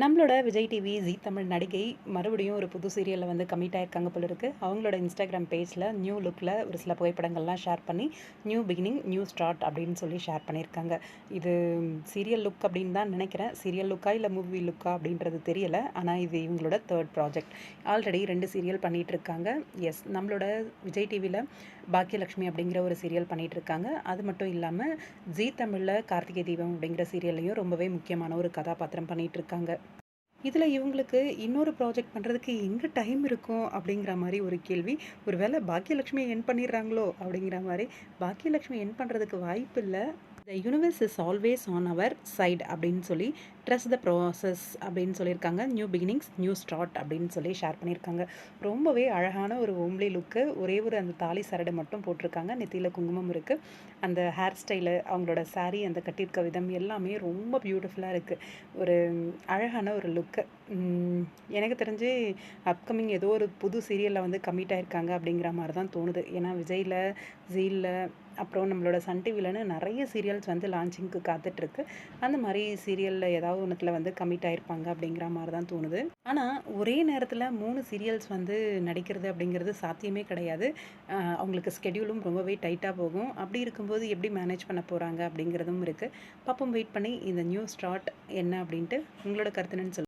நம்மளோட Vijay TV G Tamil நடிகை மறுபடியும் ஒரு புது சீரியலில் வந்து கமிட் ஆயிருக்காங்க போல இருக்கு. அவங்களோட இன்ஸ்டாகிராம் பேஜில் நியூ லுக்கில் ஒரு சில புகைப்படங்கள்லாம் ஷேர் பண்ணி நியூ பிகினிங் நியூ ஸ்டார்ட் அப்படின்னு சொல்லி ஷேர் பண்ணியிருக்காங்க. இது சீரியல் லுக் அப்படின்னு தான் நினைக்கிறேன். சீரியல் லுக்கா இல்லை மூவி லுக்கா அப்படின்றது தெரியல. ஆனால் இது இவங்களோட தேர்ட் ப்ராஜெக்ட் ஆல்ரெடி ரெண்டு சீரியல் பண்ணிகிட்டு இருக்காங்க. எஸ் நம்மளோட விஜய் டிவியில் பாக்கியலட்சுமி அப்படிங்கிற ஒரு சீரியல் பண்ணிகிட்டு இருக்காங்க. அது மட்டும் இல்லாமல் ஜீ தமிழில் கார்த்திகை தீபம் அப்படிங்கிற சீரியல்லையும் ரொம்பவே முக்கியமான ஒரு கதாபாத்திரம் பண்ணிகிட்டு இருக்காங்க. இதில் இவங்களுக்கு இன்னொரு ப்ராஜெக்ட் பண்ணுறதுக்கு எங்கே டைம் இருக்கும் அப்படிங்கிற மாதிரி ஒரு கேள்வி. ஒரு வேளை பாக்கியலட்சுமியை என் பண்ணிடுறாங்களோ அப்படிங்கிற மாதிரி பாக்கியலட்சுமி என் பண்ணுறதுக்கு வாய்ப்பு இல்லை. The universe is always on our side அப்படின்னு சொல்லி ட்ரஸ் த ப்ராசஸ் அப்படின்னு சொல்லியிருக்காங்க. நியூ பிகினிங்ஸ் நியூ ஸ்டார்ட் அப்படின்னு சொல்லி ஷேர் பண்ணியிருக்காங்க. ரொம்பவே அழகான ஒரு ஓம்லி லுக்கு ஒரே ஒரு அந்த தாலி சரடு மட்டும் போட்டிருக்காங்க. நெத்தியில் குங்குமம் இருக்குது அந்த ஹேர் ஸ்டைலு அவங்களோட சாரீ அந்த கட்டியிருக்க விதம் எல்லாமே ரொம்ப பியூட்டிஃபுல்லாக இருக்குது ஒரு அழகான ஒரு லுக்கு எனக்கு தெரிஞ்சு அப்கமிங் ஏதோ ஒரு புது சீரியலில் வந்து கமிட் ஆகிருக்காங்க அப்படிங்கிற மாதிரி தான் தோணுது. ஏன்னா விஜயில் ஜீலில் அப்புறம் நம்மளோட சன் டிவிலன்னு நிறைய சீரியல்ஸ் வந்து லான்ச்சிங்க்கு காத்துட்ருக்கு அந்த மாதிரி சீரியலில் ஏதாவது ஒன்றுத்தில் வந்து கமிட் ஆகிருப்பாங்க அப்படிங்கிற மாதிரி தான் தோணுது. ஆனால் ஒரே நேரத்தில் மூணு சீரியல்ஸ் வந்து நடிக்கிறது அப்படிங்கிறது சாத்தியமே கிடையாது. அவங்களுக்கு ஸ்கெடியூலும் ரொம்பவே டைட்டாக போகும். அப்படி இருக்கும்போது எப்படி மேனேஜ் பண்ண போகிறாங்க அப்படிங்கிறதும் இருக்குது பாப்போம் வெயிட் பண்ணி இந்த நியூ ஸ்டார்ட் என்ன அப்படின்ட்டு உங்களோட கருத்துன்னு சொல்லுங்கள்